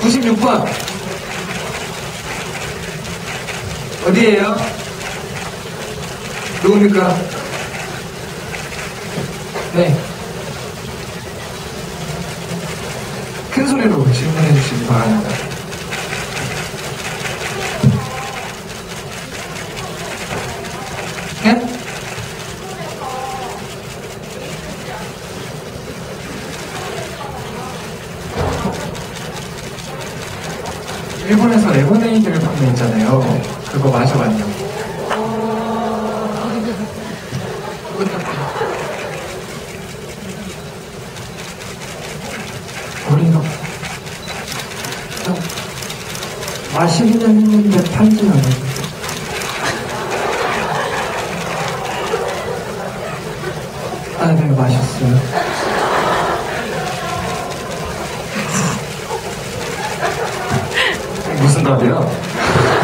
96번. 어디에요? 누굽니까? 네. 큰 소리로 질문해 주시기 바랍니다. 네? 일본에서 레모네이드를 판매했잖아요. 그거 마셔봤냐고. 우리가 좀 마시기는 했는데 팔진 않았는데. 아, 네, 마셨어요. 무슨 답이야?